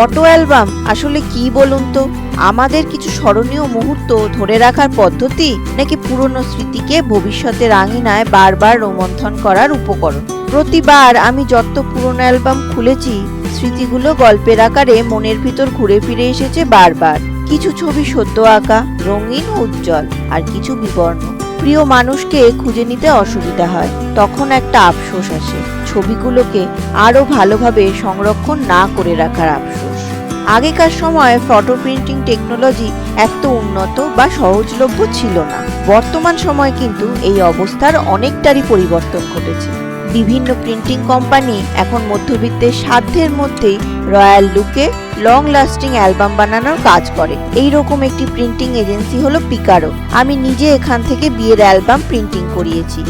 Photo album? আসলে কি বলুন তো? আমাদের কিছু স্মরণীয় মুহূর্ত ধরে রাখার পদ্ধতি, নাকি পুরনো স্মৃতিকে ভবিষ্যতের আঙিনায় বারবার রোমন্থন করার উপকরণ? প্রতিবার আমি যত পুরনো অ্যালবাম খুলেছি, স্মৃতিগুলো গল্পের আকারে মনের ভিতর ঘুরে ফিরে এসেছে বারবার। কিছু ছবি সদ্য আঁকা, রঙিন উজ্জ্বল, আর কিছু বিবর্ণ। প্রিয় মানুষকে খুঁজে নিতে অসুবিধা হয়, তখন একটা আফসোস আসে। ছবিগুলোকে আরও ভালোভাবে সংরক্ষণ না করে রাখার আফসোস। আগেকার সময়ে ফটো প্রিন্টিং টেকনোলজি এত উন্নত বা সহজলভ্য ছিল না। বর্তমান সময় কিন্তু এই অবস্থার অনেকটারই পরিবর্তন ঘটেছে। বিভিন্ন প্রিন্টিং কোম্পানি এখন মধ্যবিত্তের সাধ্যের মধ্যেই রয়্যাল লুকে লং লাস্টিং অ্যালবাম বানানোর কাজ করে। এই রকম একটি প্রিন্টিং এজেন্সি হলো পিকারো। আমি নিজে এখান থেকে বিয়ের অ্যালবাম প্রিন্টিং করিয়েছি।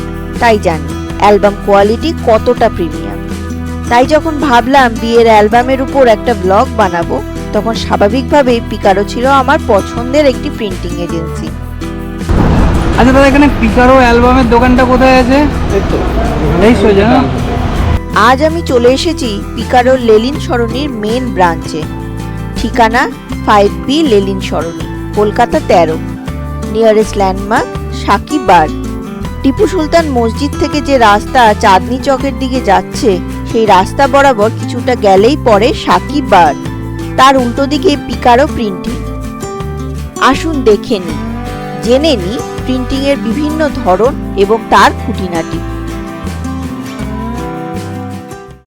তাই জানি। অ্যালবাম কোয়ালিটি কতটা প্রিমিয়াম। তাই যখন ভাবলাম বিয়ের অ্যালবামের উপর একটা ব্লগ বানাবো তখন স্বাভাবিকভাবেই পিকারো ছিল আমার পছন্দের একটি প্রিন্টিং এজেন্সি। আচ্ছা দাদা এখানে পিকারো অ্যালবামের দোকানটা কোথায় আছে? এই সোজা না আজ আমি চলে এসেছি পিকারো লেলিন সরণির মেন ব্রাঞ্চে ঠিকানা five B Lenin Sarani Kolkata তেরো। নিয়ারেস্ট ল্যান্ডমার্ক সাকিব বার টিপু সুলতান মসজিদ থেকে যে রাস্তা চাঁদনি চকের দিকে যাচ্ছে, সেই রাস্তা বরাবর কিছুটা গেলেই পরে সাকিব বার। তার উল্টো দিকে পিকারো প্রিন্টিং। আসুন দেখে নি। জেনে নি প্রিন্টিংয়ের বিভিন্ন ধরন এবং তার খুঁটিনাটি।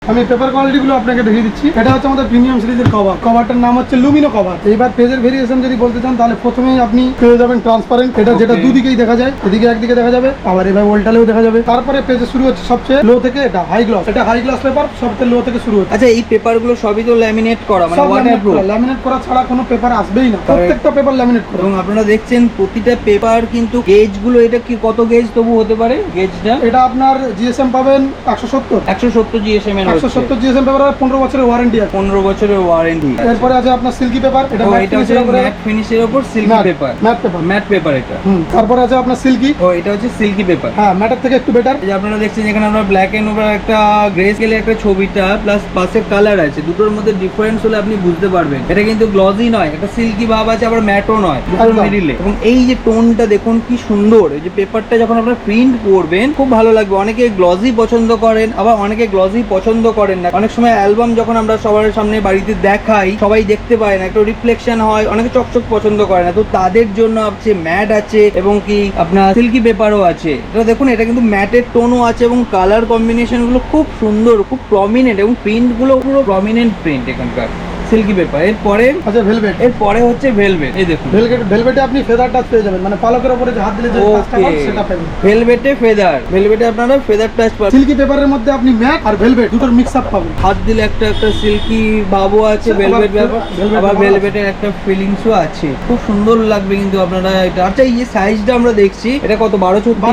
আমি পেপার কোয়ালিটিগুলো আপনাকে দেখিয়ে দিচ্ছি। এটা হচ্ছে আমাদের প্রিমিয়াম সিরিজের কভার কভারটার নাম হচ্ছে লুমিনো কভার এইবার পেজের ভেরিয়েশন যদি বলতে চান তাহলে প্রথমেই আপনি পেয়ে যাবেন ট্রান্সপারেন্ট এটা যেটা দুদিকেই দেখা যায় এদিকে একদিকে দেখা যাবে আবার এবার উল্টালেও দেখা যাবে। তারপরে পেজে শুরু হচ্ছে সবচেয়ে লো থেকে এটা হাই গ্লাস এটা হাই গ্লাস পেপার সবচেয়ে লো থেকে শুরু হচ্ছে। আচ্ছা এই পেপারগুলো সবই তো ল্যামিনেট করা মানে ওয়াটারপ্রুফ করা। ল্যামিনেট করা ছাড়া কোনো পেপার আসবেই না। প্রত্যেকটা পেপার ল্যামিনেট করা। এবং আপনারা দেখছেন প্রতিটা পেপার কিন্তু গেজগুলো এটা কি কত গেজ তবু হতে পারে গেজটা এটা আপনার জিএসএম পাবেন একশো সত্তর। একশো সত্তর জিএসএম এর একশো সত্তর জিএসএম পেপার পনেরো বছরের ওয়ারেন্টি আছে। পনেরো বছরের ওয়ারেন্টি এরপরে আছে আপনার সিল্কি পেপার এটা এটা হচ্ছে ম্যাট ফিনিশের সিল্কি পেপার। ম্যাট পেপার এটা। তারপরে আছে আপনার সিল্কি ও এটা হচ্ছে সিল্কি পেপার হ্যাঁ ম্যাটার থেকে একটু বেটার যে আপনারা দেখছেন এখানে আমরা ব্ল্যাক এন্ড একটা গ্রে স্কেলে একটা ছবিটা প্লাস পাশে কালার আছে। দুটোর মধ্যে ডিফারেন্স হলে আপনি বুঝতে পারবেন। এটা কিন্তু গ্লজি নয় একটা সিল্কি ভাব আছে আবার ম্যাটও নয়। মিডিলে এবং এই যে টোনটা দেখুন কি সুন্দর। এই যে পেপারটা যখন আপনারা প্রিন্ট করবেন খুব ভালো লাগবে। অনেকে গ্লজি পছন্দ করেন আবার অনেকে গ্লজি পছন্দ করেন না। অনেক সময় অ্যালবাম যখন আমরা সবার সামনে বাড়িতে দেখাই, সবাই দেখতে পায় না, একটু রিফ্লেকশন হয়, অনেকে চকচক পছন্দ করে না। তো তাদের জন্য আছে ম্যাট আছে এবং কি আপনার সিল্কি পেপারও আছে। এটা দেখুন, এটা কিন্তু ম্যাটের টোনও আছে এবং কালার কম্বিনেশনগুলো খুব সুন্দর, খুব প্রমিনেন্ট এবং প্রিন্টগুলো পুরো প্রমিনেন্ট প্রিন্ট এখানকার। সিল্কি পেপার এরপরে আচ্ছা ভেলভেট এরপরে হচ্ছে ভেলভেট এই দেখুন। ভেলভেট ভেলভেটে আপনি ফেদার টাচ পেয়ে যাবেন। মানে পালকের উপরে যে হাত দিলে যে কাজটা হয় সেটা পাবেন ভেলভেটে ফেদার ভেলভেটে আপনারা ফেদার টাচ পাবেন। সিল্কি পেপারের মধ্যে আপনি ম্যাট আর ভেলভেট দুটোর মিক্স আপ পাবেন। হাত দিলে একটা একটা সিল্কি ভাবও আছে ভেলভেট আবার ভেলভেটের একটা ফিলিংসও আছে। খুব সুন্দর লাগবে কিন্তু আপনারা এটা। আচ্ছা এই সাইজটা আমরা দেখছি এটা কত? বারো ছত্রিশ।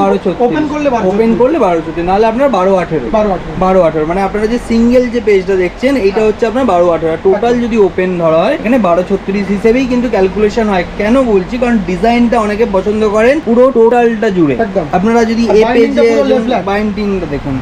বারো ছত্রিশ। open করলে বারো ওপেন করলে বারো ছত্রিশ। নাহলে আপনার বারো আঠেরো। বারো আঠারো। বারো আঠারো। মানে আপনারা যে সিঙ্গেল যে পেজটা দেখছেন এইটা হচ্ছে আপনার বারো আঠারো। টোটাল যদি ওপেন ধরা হয় এখানে বারো ছত্রিশ হিসেবেই কিন্তু ক্যালকুলেশন হয়। কেন বলছি? কারণ ডিজাইনটা অনেকে পছন্দ করেন পুরো টোটালটা জুড়ে। আপনারা যদি এ পেজে। বাইন্ডিংটা দেখুন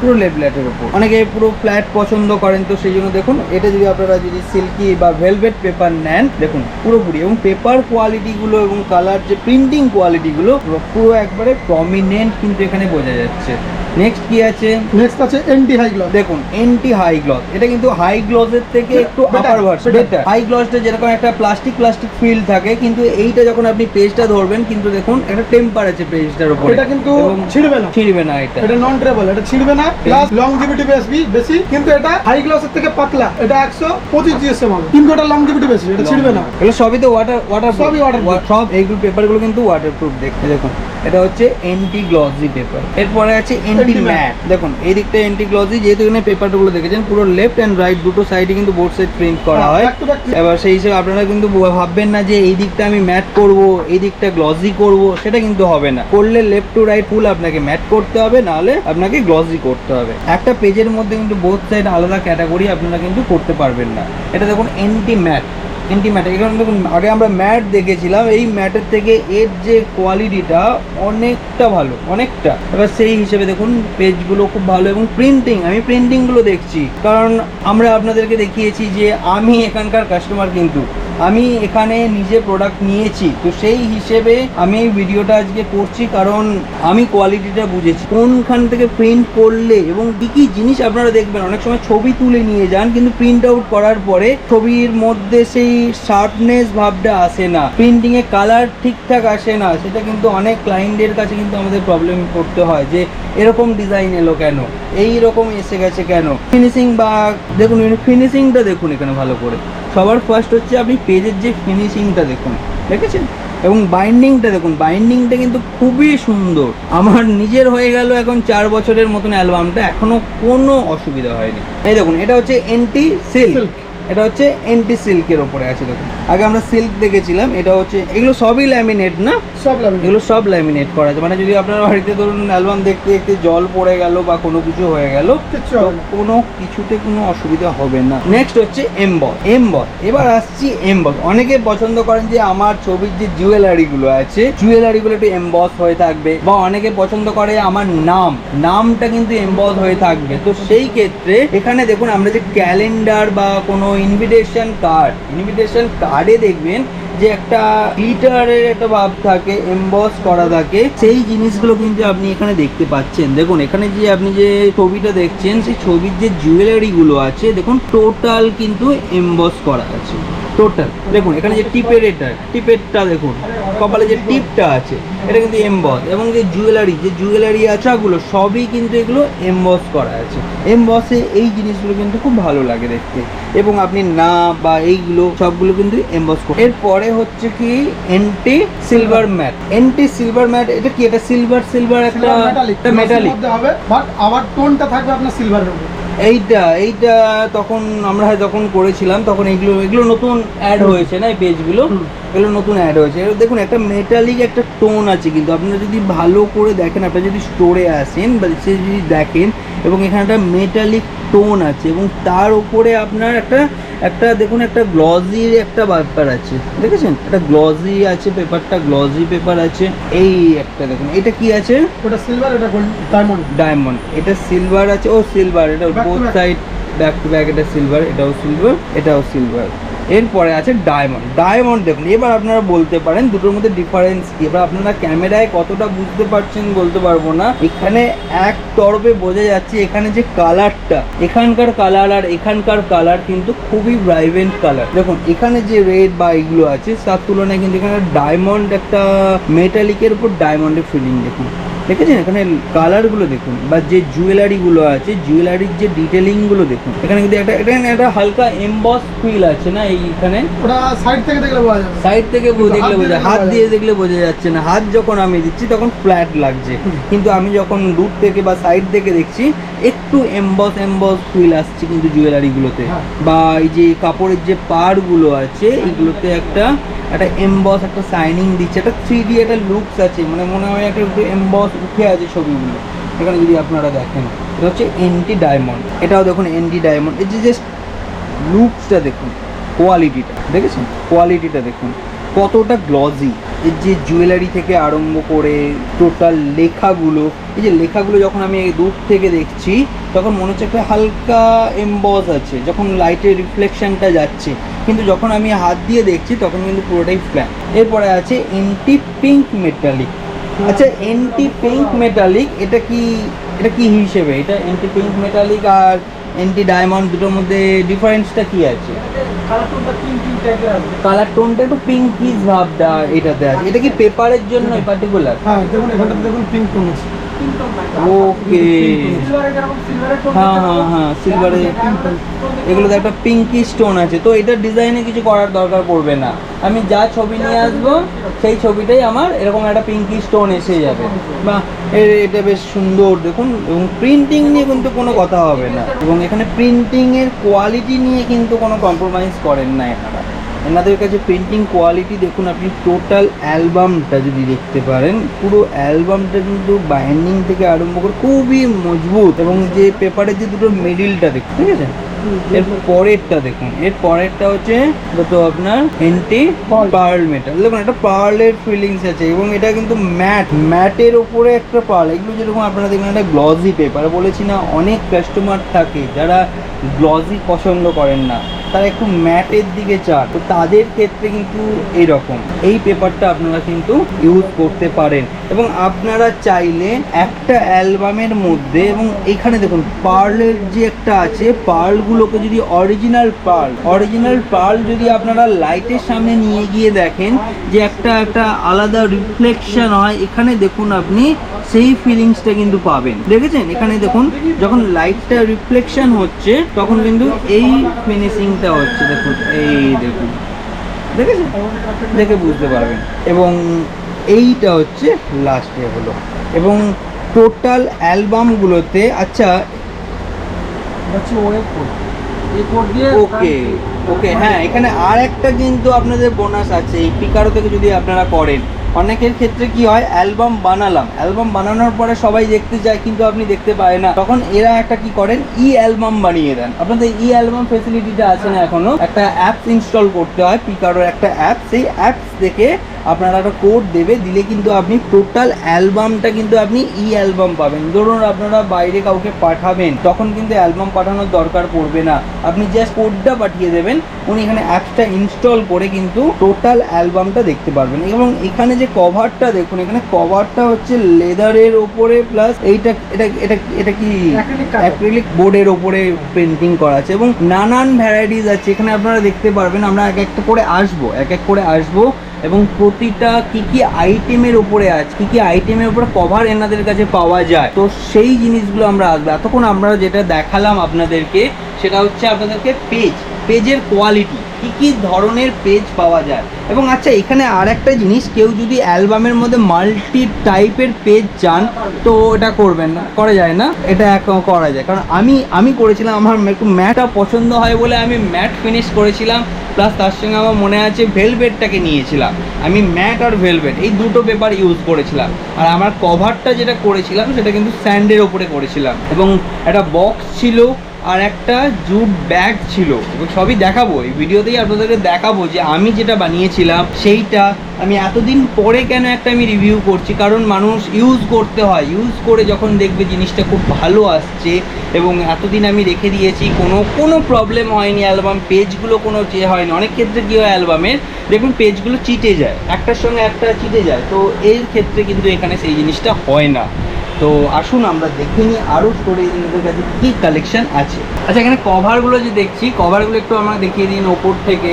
পুরো লেফলেটের উপর। অনেকে পুরো ফ্ল্যাট পছন্দ করেন তো সেই জন্য দেখুন এটা যদি আপনারা যদি সিল্কি বা ভেলভেট পেপার নেন দেখুন পুরোপুরি। এবং পেপার কোয়ালিটি গুলো এবং কালার যে প্রিন্টিং কোয়ালিটি গুলো পুরো- পুরো একবারে প্রমিনেন্ট কিন্তু এখানে বোঝা যাচ্ছে। নেক্সট কি আছে? নেক্সট আছে এনটি হাই গ্লাস দেখুন এন্টি হাই গ্লস এটা কিন্তু হাই গ্লসের থেকে একটু আপার ভার্সন বেটার হাই গ্লসটা যেরকম একটা প্লাস্টিক প্লাস্টিক ফিল থাকে কিন্তু এইটা যখন আপনি পেজটা ধরবেন কিন্তু দেখুন একটা টেম্পার আছে পেজটার উপরে। এটা কিন্তু ছিঁড়বে না। ছিঁড়বে না এটা। এটা নন ট্রেবল এটা ছিঁড়বে না প্লাস লংজিভিটি বেশি বেশি কিন্তু এটা হাই গ্লাসের থেকে পাতলা। এটা একশো পঁচিশ জিএসএম হবে। কিন্তু এটা লংজিভিটি বেশি এটা ছিঁড়বে না। এগুলো সবই তো ওয়াটার ওয়াটার সবই waterproof। সব এইগুলো পেপারগুলো কিন্তু ওয়াটারপ্রুফ দেখতে দেখুন। এটা হচ্ছে এন্টি গ্লসি পেপার এরপরে আছে এন্টি ম্যাট দেখুন এই দিকটা এন্টি গ্লসি যেহেতু এখানে পেপারগুলো দেখেছেন পুরো লেফট এন্ড রাইট দুটো সাইডে কিন্তু বোর্ড সাইড প্রিন্ট করা হ্যাঁ, হয়। এবার সেই হিসেবে আপনারা কিন্তু ভাববেন না যে এই দিকটা আমি ম্যাট করব এই দিকটা গ্লসি করব সেটা কিন্তু হবে না। করলে লেফট টু রাইট ফুল আপনাকে ম্যাট করতে হবে নাহলে আপনাকে গ্লসি করতে হবে। একটা পেজের মধ্যে কিন্তু বোথ সাইড আলাদা ক্যাটাগরি আপনারা কিন্তু করতে পারবেন না। এটা দেখুন এন্টি ম্যাট এন্টি ম্যাট এখানে দেখুন, আগে আমরা ম্যাট দেখেছিলাম, এই ম্যাটের থেকে এর যে কোয়ালিটিটা অনেকটা ভালো, অনেকটা। এবার সেই হিসেবে দেখুন পেজগুলো খুব ভালো এবং প্রিন্টিং আমি প্রিন্টিংগুলো দেখছি। কারণ আমরা আপনাদেরকে দেখিয়েছি যে আমি এখানকার কাস্টমার কিন্তু। আমি এখানে নিজে প্রোডাক্ট নিয়েছি। তো সেই হিসেবে আমি এই ভিডিওটা আজকে করছি কারণ আমি কোয়ালিটিটা বুঝেছি। কোনখান থেকে প্রিন্ট করলে এবং কী কী জিনিস আপনারা দেখবেন, অনেক সময় ছবি তুলে নিয়ে যান, কিন্তু প্রিন্ট আউট করার পরে ছবির মধ্যে সেই শার্পনেস ভাবটা আসে না। প্রিন্টিং এ কালার ঠিকঠাক আসে না, সেটা কিন্তু অনেক ক্লায়েন্টের কাছে কিন্তু আমাদের প্রবলেম করতে হয় যে, এরকম ডিজাইন এলো কেন? এই রকম এসে গেছে কেন? ফিনিশিং বা, দেখুন ফিনিশিংটা দেখুন এখানে ভালো করে। সবার ফার্স্ট হচ্ছে আপনি পেজের যে ফিনিশিংটা দেখুন ঠিক আছে এবং বাইন্ডিংটা দেখুন বাইন্ডিংটা কিন্তু খুবই সুন্দর। আমার নিজের হয়ে গেল এখন চার বছরের মতন অ্যালবামটা এখনও কোনো অসুবিধা হয়নি। এই দেখুন, এটা হচ্ছে এন্টি সিল্ক। এটা হচ্ছে এন্টি সিল্কের ওপরে আছে দেখুন। আগে আমরা সিল্ক দেখেছিলাম এটা হচ্ছে এগুলো সবই ল্যামিনেট না? সব ল্যামিনেট এগুলো সব ল্যামিনেট করা আছে। মানে যদি আপনার বাড়িতে ধরুন অ্যালবাম দেখতে দেখতে জল পড়ে গেল বা কোনো কিছু হয়ে গেল তো কোনো কিছুতে কোনো অসুবিধা হবে না। নেক্সট হচ্ছে এমবস এমবস এবার আসছি এমবস অনেকে পছন্দ করেন যে আমার ছবির যে জুয়েলারিগুলো আছে জুয়েলারিগুলো একটু এমবস হয়ে থাকবে বা অনেকে পছন্দ করে আমার নাম। নামটা কিন্তু এমবস হয়ে থাকবে। তো সেই ক্ষেত্রে এখানে দেখুন আমরা যে ক্যালেন্ডার বা কোনো ইনভিটেশন কার্ড ইনভিটেশন কার্ডে দেখবেন যে একটা গ্লিটারের একটা ভাব থাকে এমবস করা থাকে। সেই জিনিসগুলো কিন্তু আপনি এখানে দেখতে পাচ্ছেন। দেখুন, এখানে যে আপনি যে ছবিটা দেখছেন, সেই ছবির যে জুয়েলারি গুলো আছে, দেখুন টোটাল কিন্তু এমবস করা আছে। টোটাল দেখুন, এখানে যে টিপের এটা, টিপেরটা দেখুন। কপালে যে টিপটা আছে এটা কিন্তু এমবস এবং যে জুয়েলারি যে জুয়েলারি আছাগুলো সবই কিন্তু এগুলো এমবস করা আছে। এমবসে এই জিনিসগুলো কিন্তু খুব ভালো লাগে দেখতে। এবং আপনি না বা এইগুলো সবগুলো কিন্তু এমবস করে এরপরে হচ্ছে কি anti silver matte anti silver matte এটা কি? এটা সিলভার সিলভার একটা মেটালিক হবে বাট আবার টোনটা থাকবে আপনার সিলভারের উপর। এইটা এইটা তখন আমরা যখন করেছিলাম তখন এগুলো এগুলো নতুন অ্যাড হয়েছে না এই পেজগুলো। এগুলো নতুন অ্যাড হয়েছে। দেখুন একটা মেটালিক একটা টোন আছে কিন্তু আপনারা যদি ভালো করে দেখেন আপনারা যদি স্টোরে আসেন বা সে যদি দেখেন এবং এখানে একটা মেটালিক টোন আছে এবং তার উপরে আপনার একটা একটা দেখুন একটা গ্লজি একটা ব্যাপার আছে। দেখেছেন? একটা গ্লজি আছে পেপারটা গ্লজি পেপার আছে। এই একটা দেখুন এটা কি আছে? ওটা সিলভার এটা ডায়মন্ড ডায়মন্ড এটা সিলভার আছে ও সিলভার এটা both side back to back এটা সিলভার এটাও সিলভার এটাও সিলভার এরপরে আছে ডায়মন্ড ডায়মন্ড দেখুন, এবার আপনারা বলতে পারেন দুটোর মধ্যে ডিফারেন্স কি? এবার আপনারা ক্যামেরায় কতটা বুঝতে পারছেন বলতে পারব না। এখানে এক তরফে বোঝা যাচ্ছে এখানে যে কালারটা এখানকার কালার আর এখানকার কালার কিন্তু খুবই ব্রাইভেন্ট কালার দেখুন, এখানে যে রেড বা এগুলো আছে, তার তুলনায় কিন্তু এখানে ডায়মন্ড একটা মেটালিকের উপর ডায়মন্ডের ফিলিং দেখুন। দেখেছেন? এখানে কালারগুলো দেখুন বা যে জুয়েলারিগুলো আছে জুয়েলারির যে ডিটেলিংগুলো দেখুন। এখানে কিন্তু একটা এখানে একটা হালকা এমবস ফিল আছে না এইখানে? ওটা সাইড থেকে দেখলে বোঝা যাবে। সাইড থেকে দেখলে বোঝা হাত দিয়ে দেখলে বোঝা যাচ্ছে না। হাত যখন আমি দিচ্ছি তখন ফ্ল্যাট লাগছে। কিন্তু আমি যখন দূর থেকে বা সাইড থেকে দেখছি একটু এমবস এমবস ফিল আসছে কিন্তু জুয়েলারিগুলোতে হ্যাঁ। বা এই যে কাপড়ের যে পাড়গুলো আছে এগুলোতে একটা একটা এমবস একটা সাইনিং দিচ্ছে একটা থ্রি ডি একটা লুকস আছে। মানে মনে হয় একটা একটু এমবস উঠে আছে ছবিগুলো। এখানে যদি আপনারা দেখেন, এটা হচ্ছে এন্টি ডায়মন্ড এটাও দেখুন এন্টি ডায়মন্ড এই যে জাস্ট লুকসটা দেখুন কোয়ালিটিটা দেখেছেন? কোয়ালিটিটা দেখুন। কতটা গ্লজি এর যে জুয়েলারি থেকে আরম্ভ করে টোটাল লেখাগুলো, এই যে লেখাগুলো যখন আমি দূর থেকে দেখছি, তখন মনে হচ্ছে একটা হালকা এমবস আছে, যখন লাইটের রিফ্লেকশনটা যাচ্ছে। কিন্তু যখন আমি হাত দিয়ে দেখছি, তখন কিন্তু পুরোটাই ফ্ল্যাট এরপরে আছে এন্টি পিঙ্ক মেটালিক আচ্ছা এন্টি পিঙ্ক মেটালিক এটা কি এটা কি হিসেবে? এটা এন্টি পিঙ্ক মেটালিক আর এন্টি ডায়মন্ড দুটোর মধ্যে ডিফারেন্সটা কি আছে? কালার টোনটা একটু পিঙ্কি ভাবটা এটাতে আছে। এটা কি পেপারের জন্য পার্টিকুলার হ্যাঁ দেখুন এখানটাতে দেখুন পিঙ্ক টোন আছে। ওকে হ্যাঁ হ্যাঁ হ্যাঁ সিলভারে এগুলোতে একটা পিঙ্কি স্টোন আছে। তো এটার ডিজাইনে কিছু করার দরকার পড়বে না। আমি যা ছবি নিয়ে আসব, সেই ছবিটাই আমার এরকম একটা পিঙ্কি স্টোন এসে যাবে। বা এটা বেশ সুন্দর, দেখুন, এবং প্রিন্টিং নিয়ে কিন্তু কোনো কথা হবে না। এবং এখানে প্রিন্টিংয়ের কোয়ালিটি নিয়ে কিন্তু কোনো কম্প্রোমাইজ করেন না এনারা। এনাদের কাছে প্রিন্টিং কোয়ালিটি দেখুন আপনি টোটাল অ্যালবামটা যদি দেখতে পারেন পুরো অ্যালবামটা কিন্তু বাইন্ডিং থেকে আরম্ভ করে খুবই মজবুত এবং যে পেপারের যে দুটো মিডিলটা দেখুন ঠিক আছে? এর পরেরটা দেখুন এর পরেরটা হচ্ছে তো আপনার এন্টি পার্ল মেটাল দেখুন একটা পার্লের ফিলিংস আছে এবং এটা কিন্তু ম্যাট ম্যাটের ওপরে একটা পার্ল এগুলো যেরকম আপনারা দেখবেন একটা গ্লসি পেপার বলেছি না অনেক কাস্টমার থাকে যারা গ্লজি পছন্দ করেন না। তারা একটু ম্যাটের দিকে চান। তো তাদের ক্ষেত্রে কিন্তু এইরকম এই পেপারটা আপনারা কিন্তু ইউজ করতে পারেন। এবং আপনারা চাইলে একটা অ্যালবামের মধ্যে এবং এখানে দেখুন, পার্লের যে একটা আছে, পার্লগুলোকে যদি অরিজিনাল পার্ল অরিজিনাল পার্ল যদি আপনারা লাইটের সামনে নিয়ে গিয়ে দেখেন, যে একটা একটা আলাদা রিফ্লেকশন হয়, এখানে দেখুন আপনি সেই ফিলিংসটা কিন্তু পাবেন। দেখেছেন? এখানে দেখুন, যখন লাইটটা রিফ্লেকশন হচ্ছে, তখন কিন্তু এই ফিনিশিংটা হচ্ছে দেখুন এই দেখুন। দেখেছেন? দেখে বুঝতে পারবেন। এবং এইটা হচ্ছে লাস্টে হলো। এবং টোটাল অ্যালবামগুলোতে আচ্ছা ওকে ওকে হ্যাঁ এখানে আর একটা কিন্তু আপনাদের বোনাস আছে। এই পিকারো থেকে যদি আপনারা করেন অনেকের ক্ষেত্রে কি হয়, অ্যালবাম বানালাম। অ্যালবাম বানানোর পরে সবাই দেখতে যায়, কিন্তু আপনি দেখতে পায় না। তখন এরা একটা কি করেন ই অ্যালবাম বানিয়ে দেন। আপনাদের ই অ্যালবাম ফেসিলিটিটা আছে না এখনও? একটা অ্যাপস ইনস্টল করতে হয় পিকারোর একটা অ্যাপ সেই অ্যাপস থেকে আপনারা একটা কোড দেবে দিলে কিন্তু আপনি টোটাল অ্যালবামটা কিন্তু আপনি ই অ্যালবাম পাবেন। ধরুন আপনারা বাইরে কাউকে পাঠাবেন তখন কিন্তু অ্যালবাম পাঠানোর দরকার পড়বে না। আপনি জাস্ট কোডটা পাঠিয়ে দেবেন উনি এখানে অ্যাপসটা ইনস্টল করে কিন্তু টোটাল অ্যালবামটা দেখতে পারবেন। এবং এখানে যে কভারটা দেখুন এখানে কভারটা হচ্ছে লেদারের ওপরে প্লাস এইটা এটা এটা এটা কি? অ্যাক্রিলিক বোর্ডের ওপরে পেন্টিং করা আছে। এবং নানান ভ্যারাইটিস আছে। এখানে আপনারা দেখতে পারবেন আমরা এক একটা করে আসব এক এক করে আসব। এবং প্রতিটা কি কি আইটেমের উপরে আছে কি কি আইটেমের উপরে কভার এনাদের কাছে পাওয়া যায়। তো সেই জিনিসগুলো আমরা আসব। এতক্ষণ আমরা যেটা দেখালাম আপনাদেরকে, সেটা হচ্ছে আপনাদেরকে পেজ পেজের কোয়ালিটি কি কি ধরনের পেজ পাওয়া যায়। এবং আচ্ছা এখানে আর একটা জিনিস, কেউ যদি অ্যালবামের মধ্যে মাল্টি টাইপের পেজ চান, তো এটা করবেন না, করা যায় না, এটা এক- করা যায়। কারণ আমি আমি করেছিলাম, আমার একটু ম্যাটটা পছন্দ হয় বলে আমি ম্যাট ফিনিশ করেছিলাম প্লাস তার সঙ্গে আমার মনে আছে ভেলভেটটাকে নিয়েছিলাম। আমি ম্যাট আর ভেলভেট এই দুটো পেপার ইউজ করেছিলাম। আর আমার কভারটা যেটা করেছিলাম, সেটা কিন্তু স্যান্ডের ওপরে করেছিলাম। এবং একটা বক্স ছিল আর একটা জুট ব্যাগ ছিল। সবই দেখাবো। এই ভিডিওতেই আপনাদেরকে দেখাবো যে আমি যেটা বানিয়েছিলাম, সেইটা আমি এতদিন পরে কেন একটা আমি রিভিউ করছি? কারণ মানুষ ইউজ করতে হয়। ইউজ করে যখন দেখবে জিনিসটা খুব ভালো আসছে এবং এতদিন আমি রেখে দিয়েছি, কোনো কোনো প্রবলেম হয়নি অ্যালবাম পেজগুলো কোনো যে হয়নি। অনেক ক্ষেত্রে কী হয় অ্যালবামের দেখুন পেজগুলো চিটে যায়। একটার সঙ্গে একটা চিটে যায়। তো এর ক্ষেত্রে কিন্তু এখানে সেই জিনিসটা হয় না। তো আসুন আমরা দেখে নিই আরও স্টোরেজের কাছে কী কালেকশন আছে। আচ্ছা এখানে কভারগুলো যে দেখছি কভারগুলো একটু আমাকে দেখিয়ে দিন ওপর থেকে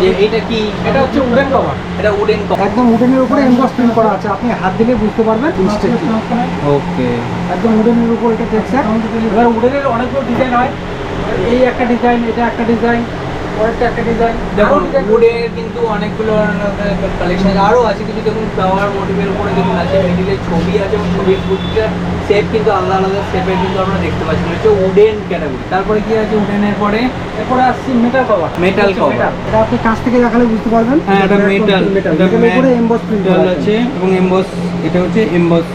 যে এটা কি? এটা হচ্ছে উডেন কভার এটা উডেন কভার একদম উডেনের উপরে এমবস প্রিন্ট করা আছে। আপনি হাত দিলে বুঝতে পারবেন। ইনস্ট্যান্টলি ওকে একদম উডেনের উপর এটা টেক্সচার এবার উডেনের অনেকগুলো ডিজাইন হয়। এই একটা ডিজাইন এটা একটা ডিজাইন ওটা একটা ডিজাইন দেখুন উডের কিন্তু অনেকগুলো কালেকশন আরও আছে। কিছু। দেখুন ফ্লাওয়ার মোটিভের উপরে দেখুন আছে। মিডিলে ছবি আছে এবং ছবির প্রতিটা শেপ কিন্তু আলাদা আলাদা শেপের কিন্তু আমরা দেখতে পাচ্ছি। হচ্ছে উডেন ক্যাটাগরি তারপরে কি আছে উডেনের পরে? এরপরে আসছি মেটাল কভার Metal cover। এটা আপনি কাছ থেকে দেখালে বুঝতে পারবেন। হ্যাঁ এটা মেটাল মেটাল এমবস প্রিন্ট আছে আছে। এবং এমবস এটা হচ্ছে এমবস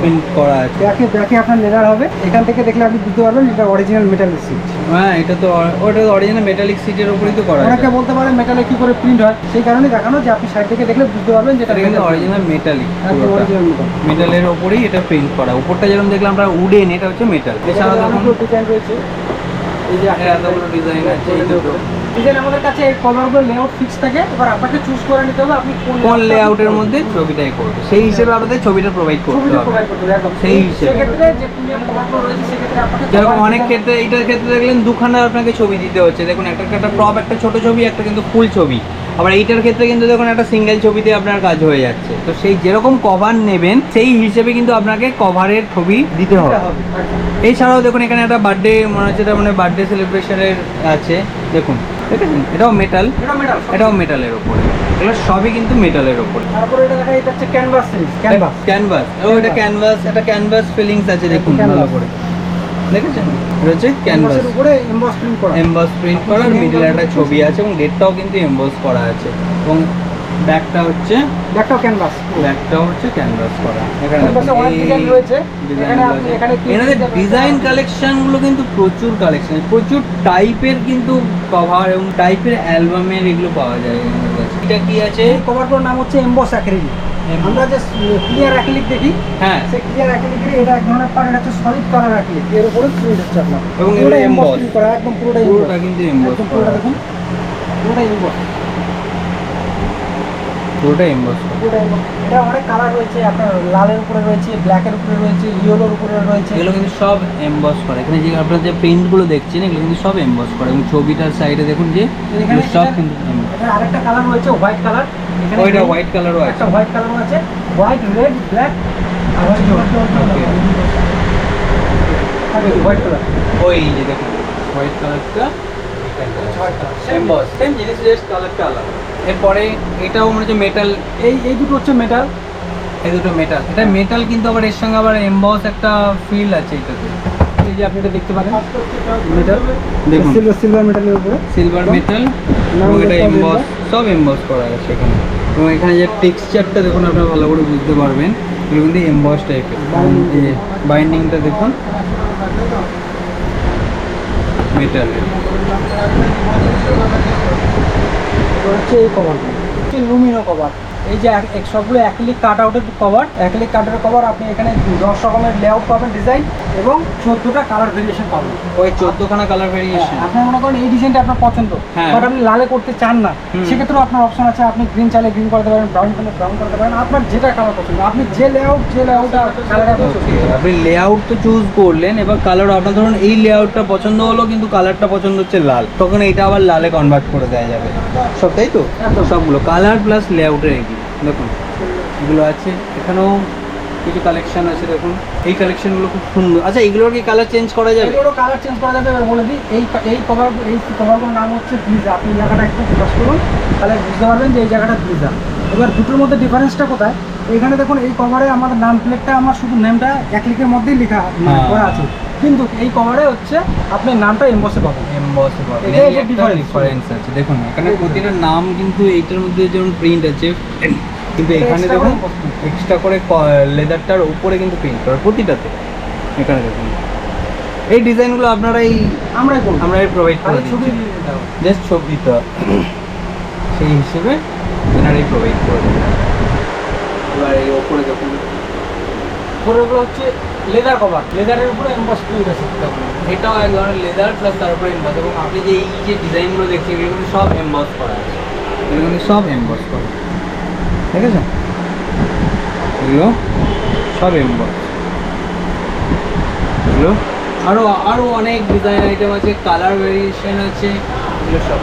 প্রিন্ট করা। আছে। ব্যাকে ব্যাকে আপনার লেদার হবে। এখান থেকে দেখলে আপনি বুঝতে পারবেন এটা অরিজিনাল মেটাল সিট হ্যাঁ এটা তো ওটা অরিজিনাল মেটালিক সিটের উপরেই তো করা অনেকে আছে। বলতে পারেন মেটালে কি করে প্রিন্ট হয়। সেই কারণে দেখানো যে আপনি সাইড থেকে দেখলে বুঝতে পারবেন যেটা কিন্তু অরিজিনাল মেটালিক মেটালের ওপরেই এটা প্রিন্ট করা। উপরটা যেরকম দেখলাম আমরা উডেন এটা হচ্ছে মেটাল এছাড়া ডিজাইন রয়েছে। এই যে এর এতগুলো ডিজাইন আছে এই দুটো। ডিজাইন আমাদের কাছে এই কভারগুলো লেআউট ফিক্স থাকে এবার আপনাকে চুজ করে নিতে হবে আপনি কোন লেআউটের মধ্যে ছবিটাই করবে সেই হিসেবে আপনাদের ছবিটা প্রোভাইড করতে হবে। প্রোভাইড করতে হবে একদম। সেই হিসেবে। সেক্ষেত্রে যে প্রিমিয়াম কভারগুলো রয়েছে সেক্ষেত্রে আপনাকে যেরকম অনেক ক্ষেত্রে এইটার ক্ষেত্রে দেখলেন দুখানা আপনাকে ছবি দিতে হচ্ছে। দেখুন একটা একটা প্রপ একটা ছোট ছবি একটা কিন্তু ফুল ছবি। আবার এইটার ক্ষেত্রে কিন্তু দেখুন একটা সিঙ্গেল ছবিতে আপনার কাজ হয়ে যাচ্ছে। তো সেই যেরকম কভার নেবেন সেই হিসেবে কিন্তু আপনাকে কভারের ছবি দিতে হবে। এছাড়াও দেখুন এখানে একটা বার্থডে মনে হচ্ছে এটা মানে বার্থডে সেলিব্রেশনের আছে। দেখুন। দেখেছেন এটাও মেটাল এটাও মেটালের ওপরে এগুলো সবই কিন্তু মেটালের ওপরে তারপরে এটা দেখা এটা হচ্ছে ক্যানভাস ক্যানভাস ক্যানভাস ও এটা ক্যানভাস এটা ক্যানভাস ফিলিংস আছে দেখুন ভালো করে। দেখেছেন? রয়েছে ক্যানভাস ক্যানভাসের উপরে এমবস প্রিন্ট করা। এমবস প্রিন্ট করা মিডিলে একটা ছবি আছে এবং ডেটটাও কিন্তু এমবস করা আছে। এবং ব্যাকটা হচ্ছে ব্যাকটাও ক্যানভাস ব্যাকটা হচ্ছে ক্যানভাস করা। এখানে অনেক design রয়েছে। এখানে আপনি- এখানে এখানে ডিজাইন কালেকশনগুলো কিন্তু প্রচুর কালেকশন প্রচুর টাইপের কিন্তু কভার এবং টাইপের অ্যালবামের এগুলো পাওয়া যায় এটা কি আছে? কভারগুলোর নাম হচ্ছে এমবস অ্যাক্রিলিক আমরা যে ক্লিয়ার অ্যাক্রিলিক দেখি হ্যাঁ। সেই ক্লিয়ার অ্যাক্রিলিকের এটা এক ধরনের পার্ট এটা হচ্ছে সলিড কালার অ্যাক্রিলিক এর উপরে প্রিন্ট হচ্ছে আপনার। এবং emboss। print করা একদম পুরোটা পুরোটা কিন্তু এমবস পুরোটা দেখুন। পুরোটা এমবস পুরোটা এমবস এটা অনেক কালার রয়েছে আপনার লালের উপরে রয়েছে ব্ল্যাকের উপরে রয়েছে ইয়েলোর উপরে রয়েছে। এগুলো কিন্তু সব এমবস করা। এখানে যে আপনারা যে প্রিন্টগুলো দেখছেন এগুলো কিন্তু সব এমবস করা। এবং ছবিটার সাইডে দেখুন যে সব কিন্তু আরেকটা কালার রয়েছে হোয়াইট কালার এখানে ওইটা হোয়াইট কালারও আছে একটা হোয়াইট কালার আছে। হোয়াইট রেড ব্ল্যাক আর হোয়াইট কালার ওই যে দেখুন হোয়াইট কালারটা এমবস সেম জিনিস জাস্ট কালারটা আলাদা এরপরে এটাও মনে হচ্ছে মেটাল এই এই দুটো হচ্ছে মেটাল এই দুটো মেটাল এটা মেটাল কিন্তু আবার এর সঙ্গে আবার এমবস একটা ফিল আছে এটাতে। এই যে আপনি এটা দেখতে পারেন। মেটাল দেখুন। সিলভার সিলভার মেটালের উপরে। সিলভার মেটাল এবং এটা এমবস সব এমবস করা আছে এখানে। এবং এখানে যে টেক্সচারটা দেখুন আপনারা ভালো করে বুঝতে পারবেন। এগুলো কিন্তু এমবস টাইপের বাইন্ডিংটা দেখুন। মেটাল এটা হচ্ছে এই কভারটা লুমিনো কভার এই যে এক- সবগুলো অ্যাক্রিলিক কাট আউটের কভার অ্যাক্রিলিক কাটের কভার আপনি এখানে দশ রকমের লেআউট পাবেন ডিজাইন এবং চোদ্দোটা কালার ভেরিয়েশন পাবেন। ওই চোদ্দোখানা কালার ভেরিয়েশন আপনার মনে করেন এই ডিজাইনটা আপনার পছন্দ হ্যাঁ। বাট আপনি লালে করতে চান না। সেক্ষেত্রেও আপনার অপশন আছে আপনি গ্রিন চাইলে গ্রিন করতে পারেন ব্রাউন চাইলে ব্রাউন করতে পারেন আপনার যেটা কালার পছন্দ আপনি যে লেআউট যে লেআউট কালার আপনি লেআউট তো চুজ করলেন এবার কালার আপনার ধরুন এই লেআউটটা পছন্দ হলো কিন্তু কালারটা পছন্দ হচ্ছে লাল তখন এইটা আবার লালে কনভার্ট করে দেওয়া যাবে। সব তাই তো? সবগুলো কালার প্লাস লেআউটের একই। দেখুন এগুলো আছে। এখানেও কিছু কালেকশন আছে দেখুন। এই কালেকশনগুলো খুব সুন্দর। আচ্ছা এগুলোর কি কালার চেঞ্জ করা যাবে? এগুলো কালার চেঞ্জ করা যাবে বলে দিই এই এই কভার এই কভারগুলোর নাম হচ্ছে ব্লিজা আপনি জায়গাটা একটু ফোকাস করুন তাহলে বুঝতে পারবেন যে এই জায়গাটা ভিজা এবার দুটোর মধ্যে ডিফারেন্সটা কোথায়? এখানে দেখুন এই কভারে আমাদের নাম প্লেটটা আমার শুধু নেমটা এক লিখের মধ্যেই লেখা হ্যাঁ। করা আছে। কিন্তু এই কভারে হচ্ছে আপনি নামটা এমবসে পাবেন। এমবসে পাবেন। এই যে ডিফারেন্স আছে। দেখুন এখানে প্রতিটা নাম কিন্তু এইটার মধ্যে যেমন প্রিন্ট আছে কিন্তু এখানে দেখুন এক্সট্রা করে লেদারটার উপরে কিন্তু প্রিন্ট করা প্রতিটাতে। এখানে দেখুন। এই ডিজাইনগুলো আপনারা এই আমরাই করব আমরা প্রোভাইড করে ছবি দিচ্ছি। জাস্ট ছবি দিতে হবে। সেই হিসেবে এনারাই প্রোভাইড করে দেবেন এবার এই ওপরে দেখুন। পরেরগুলো হচ্ছে লেদার কভার লেদারের উপরে এমবস প্রিন্ট আছে দেখুন এটাও এক ধরনের লেদার প্লাস তার উপরে এমবস এবং আপনি যে এই যে ডিজাইনগুলো দেখছেন এগুলো সব এমবস করা আছে। এগুলো সব এমবস করা। ঠিক আছে এগুলো সব এমবস এগুলো আরও আরও অনেক ডিজাইন আইটেম আছে কালার ভেরিয়েশন আছে এগুলো সব।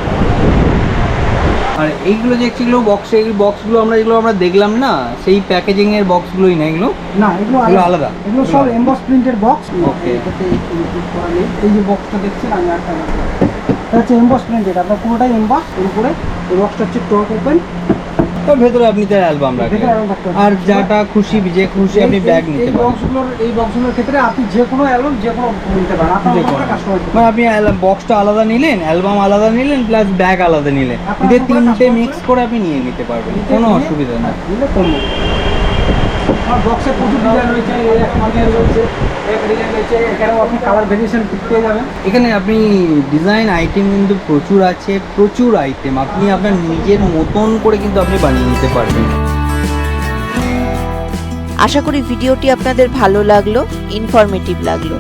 আর এইগুলো যে যেগুলো বক্সে এই বক্সগুলো আমরা যেগুলো আমরা দেখলাম না সেই প্যাকেজিং এর বক্সগুলোই না এগুলো? না এগুলো এগুলো আলাদা। এগুলো সব এগুলো এমবস প্রিন্টের বক্স Okay. এই যে বক্সটা দেখছেন আমি একটা এটা হচ্ছে এমবস প্রিন্টেড আপনার পুরোটাই এমবস এর উপরে এই বক্সটা হচ্ছে টপ ওপেন তার ভেতরে আপনি তার অ্যালবাম হবে। আর যাটা খুশি যে খুশি আপনি ব্যাগ নিতে এই পারেন। বক্সগুলোর এই বক্সগুলোর ক্ষেত্রে আপনি যে কোনো অ্যালবাম যে কোনো নিতে পারেন। আপনার মানে আপনি বক্সটা আলাদা নিলেন অ্যালবাম আলাদা নিলেন প্লাস ব্যাগ আলাদা নিলেন। যে তিনটে মিক্স করে আপনি নিয়ে নিতে পারবেন। কোনো অসুবিধা কমবে আমার বক্সে প্রচুর ডিজাইন রয়েছে এই একটা রয়েছে এক ডিজাইন রয়েছে এখানেও আপনি কালার ভেরিয়েশন পেয়ে যাবেন। এখানে আপনি ডিজাইন আইটেম কিন্তু প্রচুর আছে প্রচুর আইটেম আপনি আপনার নিজের মতন করে কিন্তু আপনি বানিয়ে নিতে পারবেন। আশা করি ভিডিওটি আপনাদের ভালো লাগল ইনফরমেটিভ লাগল।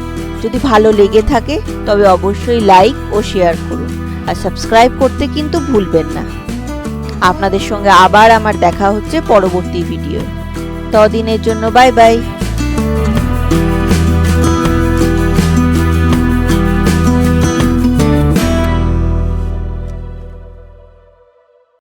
যদি ভালো লেগে থাকে তবে অবশ্যই লাইক ও শেয়ার করুন। আর সাবস্ক্রাইব করতে কিন্তু ভুলবেন না। আপনাদের সঙ্গে আবার আমার দেখা হচ্ছে পরবর্তী ভিডিও তদিনের জন্য বাই বাই।